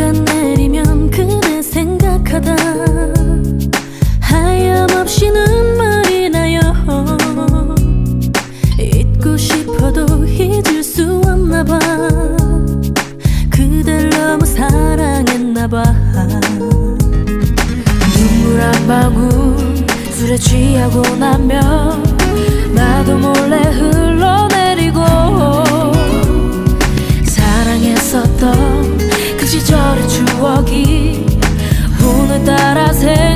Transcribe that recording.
비가 내리면 그대 생각하다. 하염없이 눈물이 나요. 잊고 싶어도 잊을 수 없나 봐. 그댈 너무 사랑했나 봐. 눈물 한 방울 술에 취하고 나면 나도 몰래 흘러내리고 사랑했었던 no estarás en